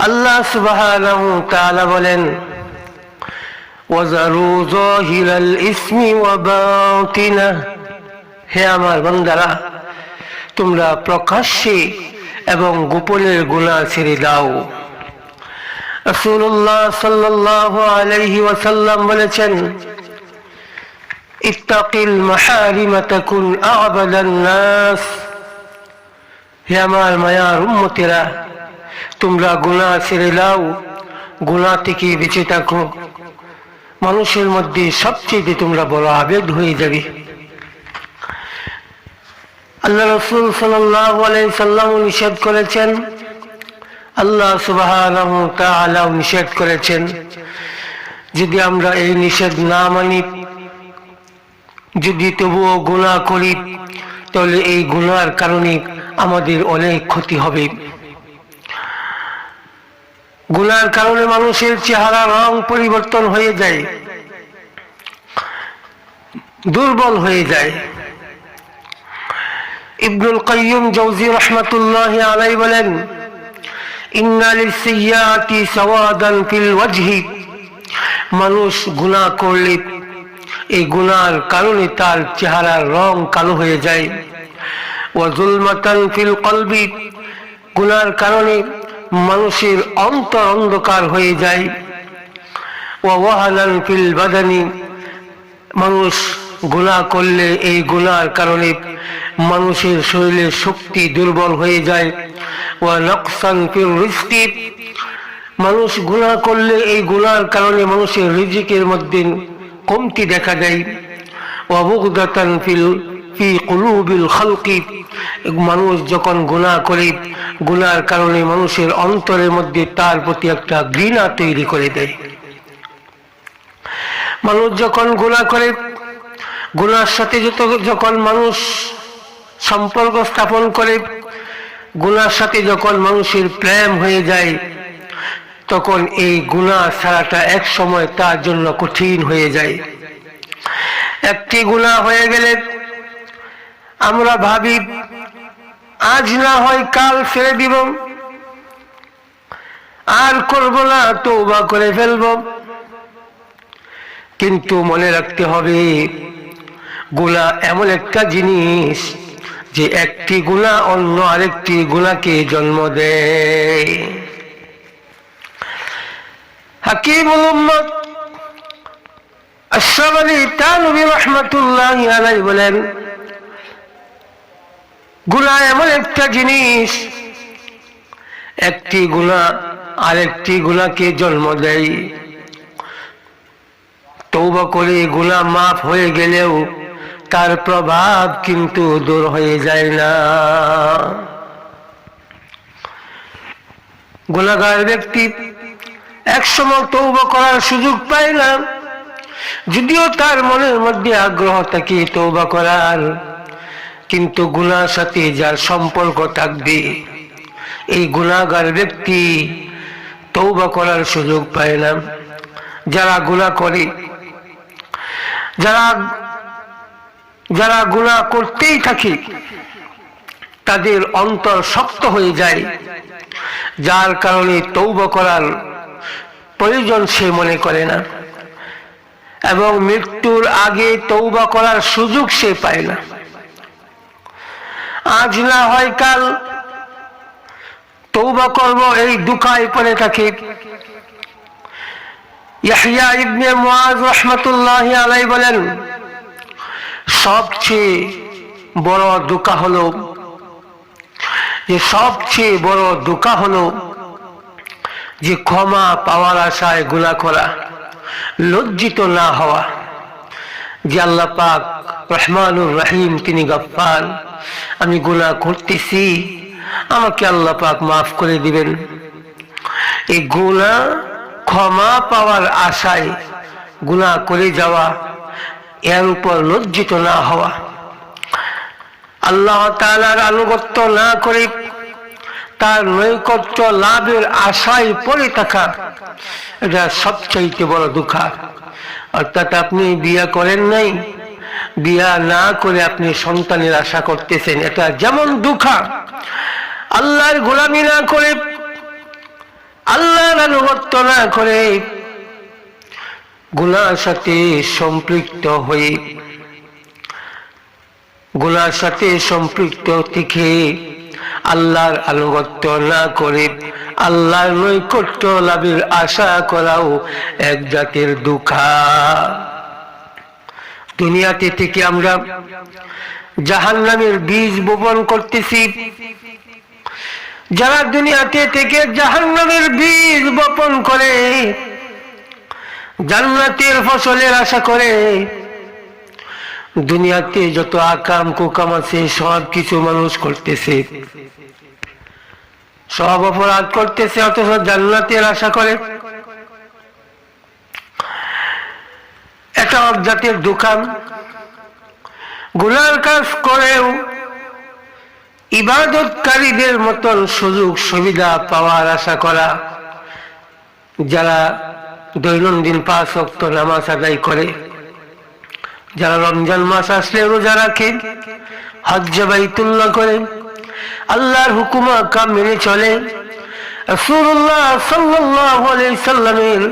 আল্লাহ তাআলা বলেন হে আমার বান্দারা, তোমরা প্রকাশ্যে এবং গোপনের গুনাহ ছেড়ে দাও। রাসূলুল্লাহ আলাইহি ওয়াসাল্লাম বলেছেন নাস। আমার মায়ার উম্মতেরা তোমরা গুনাহ ছেড়ে দাও, গুনাহ থেকে বেঁচে থাকো। মানুষের মধ্যে সবচেয়ে তোমরা বড় আবেদ হয়ে যাবে। আল্লাহ রসুল সাল্লাম নিষেধ করেছেন। আল্লাহ সুবাহ নিষেধ করেছেন। যদি আমরা এই নিষেধ না মানি, যদি তবুও গুণা করি, তাহলে এই গুণার কারণে আমাদের অনেক ক্ষতি হবে। গুনার কারণে মানুষের চেহারা রং পরিবর্তন হয়ে যায়, দুর্বল হয়ে যায়। ইবনুল কাইয়ুম জৌজি রহমাতুল্লাহ আলাই বলেন মানুষ গুনাহ করলে এই গুনার কারণে তার চেহারার রং কালো হয়ে যায়। ওয়া জুলমাতান ফিল কলবি। গুনার কারণে মানুষের অন্তর অন্ধকার হয়ে যায়। ফিল বাদানি। মানুষ গুণা করলে এই গুনার কারণে মানুষের শরীরের শক্তি দুর্বল হয়ে যায়। ও নকসান ফিল রিস্কি মানুষ গুণা করলে এই গুনার কারণে মানুষের রিজিকের মধ্যে কমতি দেখা দেয়। ও ফিল মানুষ যখন গুনাহ করে গুনার কারণে মানুষের অন্তরের মধ্যে তার প্রতি একটা ঘৃণা তৈরি করে দেয়। মানুষ যখন গুনাহ করে গুনার সাথে যত যখন মানুষ সম্পর্ক স্থাপন করে গুনার সাথে যখন মানুষের প্রেম হয়ে যায়, তখন এই গুণা ছাড়াটা এক সময় তার জন্য কঠিন হয়ে যায়। একটি গুণা হয়ে গেলে আমরা ভাবি, আজ না হয় কাল ছেড়ে দিব। আর করব না তৌবা করে ফেলব। কিন্তু মনে রাখতে হবে গুণা এমন একটা জিনিস যে একটি গুণা অন্য আরেকটি গুণাকে জন্ম দেয়। বলেন গুণা এমন একটা জিনিস। একটি গুণা আরেকটি গুণাকে জন্ম দেয়। তৌবা করে গুণা মাফ হয়ে গেলেও তার প্রভাব কিন্তু দূর হয়ে যায় না। গুণাগার ব্যক্তি একসময় তৌবা করার সুযোগ পায় না, যদিও তার মনের মধ্যে আগ্রহ থাকে তৌবা করার। কিন্তু গুনার সাথে যার সম্পর্ক থাকবে, এই গুণাগার ব্যক্তি তৌবা করার সুযোগ পায় না। যারা গুণা করে, যারা যারা গুণা করতেই থাকে, তাদের অন্তর শক্ত হয়ে যায়। যার কারণে তৌবা করার প্রয়োজন সে মনে করে না। এবং মৃত্যুর আগে তৌবা করার সুযোগ সে পায় না। আজ না হয় কাল। তৌবা করব এই দুঃখায় পড়ে থাকে। ইয়াহিয়া ইবনে মুআজ রাহমাতুল্লাহ আলাই বলেন, সবচেয়ে বড় দুঃখা হলো যে সবচেয়ে বড় দুঃখা হলো যে ক্ষমা পাওয়ার আশায় গুণা করা, লজ্জিত না হওয়া। যে আল্লাহ পাক রহমানুর রহিম তিনি গফার আমি গুণা করতেছি, আমাকে আল্লাহ পাক মাফ করে দিবেন। এই গুণা ক্ষমা পাওয়ার আশায় গুণা করে যাওয়া, এর উপর লজ্জিত না হওয়া। আল্লাহ তালার আনুগত্য না করে তার নৈকট্য লাভের আশায় পড়ে থাকা, এটা সবচাইতে বড় দুঃখা। অর্থাৎ আপনি বিয়া করেন নাই, বিয়া না করে আপনি সন্তানের আশা করতেছেন, এটা যেমন দুঃখা। আল্লাহর গোলামি না করে আনুগত্য না করে গুনার সাথে সম্পৃক্ত হয়ে, গুনার সাথে সম্পৃক্ত থেকে আল্লাহর আনুগত্য না করে আল্লাহর নৈকট্য লাভের আশা করাও এক জাতের দুঃখা। দুনিয়াতে থেকে আমরা জাহান নামের বীজ বপন করতেছি। যারা দুনিয়াতে থেকে জাহান নামের বীজ বপন করে, জান্নাতের ফসলের আশা করে, দুনিয়াতে যত আকাম কুকাম আছে সব কিছু মানুষ করতেছে। সব অপরাধ করতেছে, অথচ জান্নাতের আশা করে। এটা জাতের দোকান। গুনার কাজ করেও ইবাদতকারীদের মতন সুযোগ সুবিধা পাওয়ার আশা করা যারা দৈনন্দিন পাঁচ অক্ত নামাজ আদায় করে, যারা রমজান মাস আসলে রোজা রাখে, হজ্জ বাইতুল্লাহ করে আল্লাহর হুকুমা কাম মেনে চলে। রাসূলুল্লাহ সাল্লাল্লাহু আলাইহি সাল্লামের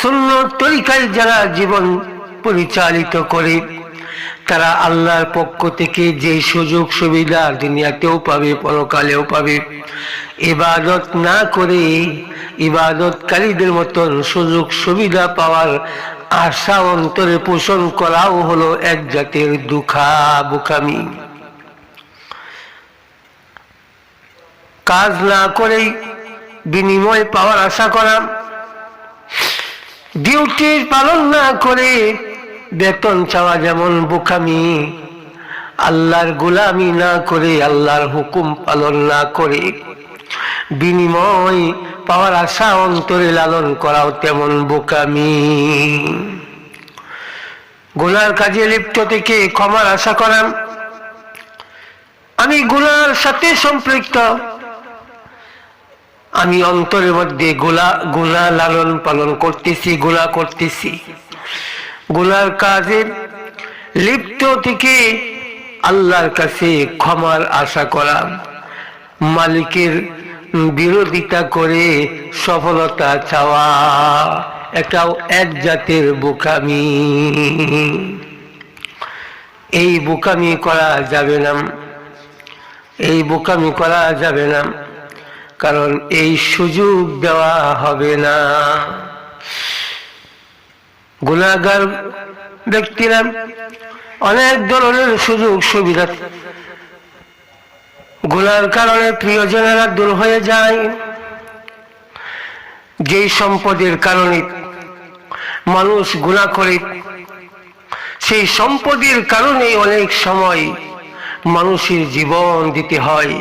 সুন্নত তরিকায় যারা জীবন পরিচালিত করে, তারা আল্লাহর পক্ষ থেকে যে সুযোগ সুবিধা দুনিয়াতেও পাবে, পরকালেও পাবে, ইবাদত না করে ইবাদতকারীদের মতন সুযোগ সুবিধা পাওয়ার আশা অন্তরে পোষণ করাও হলো এক জাতের দুঃখা বুকামি। কাজ না করেই বিনিময় পাওয়ার আশা করা। ডিউটি পালন না করে বেতন চাওয়া যেমন বোকামি। আল্লাহর গোলামি না করে আল্লাহর হুকুম পালন না করে বিনিময় পাওয়ার আশা অন্তরে লালন করাও তেমন বোকামি। গুনার কাজে লিপ্ত থেকে ক্ষমার আশা করাম আমি গুনার সাথে সম্পৃক্ত। আমি অন্তরের মধ্যে গোলা গোলা লালন পালন করতেছি, গোলা করতেছি। গুলার কাজে লিপ্ত থেকে আল্লাহর কাছে ক্ষমার আশা করা, মালিকের বিরোধিতা করে সফলতা চাওয়া, এটাও এক জাতের বোকামি। এই বোকামি করা যাবে না। এই বোকামি করা যাবে না। কারণ এই সুযোগ দেওয়া হবে না। গুণাগার ব্যক্তিরা অনেক ধরনের সুযোগ সুবিধা গুলার কারণে প্রিয়জনেরা দূর হয়ে যায়। যেই সম্পদের কারণে মানুষ গুণা করে, সেই সম্পদের কারণে অনেক সময় মানুষের জীবন দিতে হয়।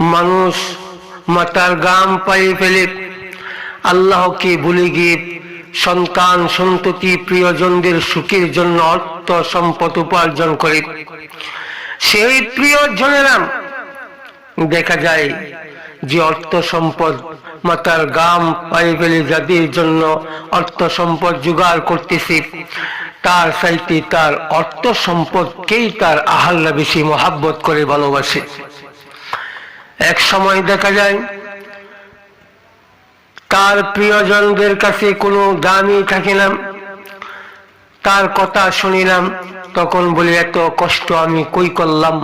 মানুষ মাতার গাম পায়ে ফেলে আল্লাহকে ভুলে গিয়ে সন্তান সন্ততি প্রিয়জনদের সুখের জন্য অর্থ সম্পদ উপার্জন করে। সেই প্রিয়জনেরা দেখা যায় যে অর্থ সম্পদ মাতার গাম পায়ে ফেলে যাদের জন্য অর্থ সম্পদ জোগাড় করতেছে, তার সাইতে তার অর্থ সম্পদকেই তার আহাল্লা বেশি মহাব্বত করে ভালোবাসে। এক সময় দেখা যায়, তার প্রিয়জনদের কাছে কোনো দামই থাকে না। তার কথা শুনিলাম, তখন বলি, এত কষ্ট আমি কই করলাম?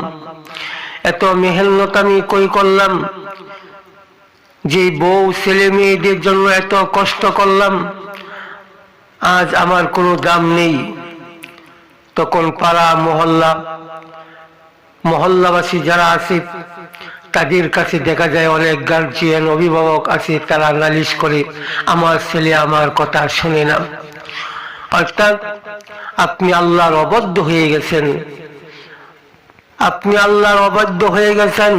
এত মেহনত আমি কই করলাম? যে বউ ছেলে মেয়েদের জন্য এত কষ্ট করলাম, আজ আমার কোনো দাম নেই। তখন পাড়া মহল্লা, মহল্লাবাসী যারা আছে তাদের কাছে দেখা যায় অনেক গার্জিয়ান, অভিভাবক আছে, তারা নালিশ করে, আমার ছেলে আমার কথা শুনে না। অর্থাৎ আপনি আল্লাহর অবদ্ধ হয়ে গেছেন। আপনি আল্লাহর অবাধ্য হয়ে গেছেন,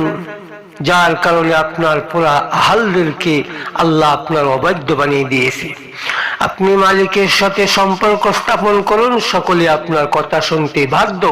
যার কারণে আপনার পুরা আহালদেরকে আল্লাহ আপনার অবাধ্য বানিয়ে দিয়েছে। আপনি মালিকের সাথে সম্পর্ক স্থাপন করুন, সকলে আপনার কথা শুনতে বাধ্য।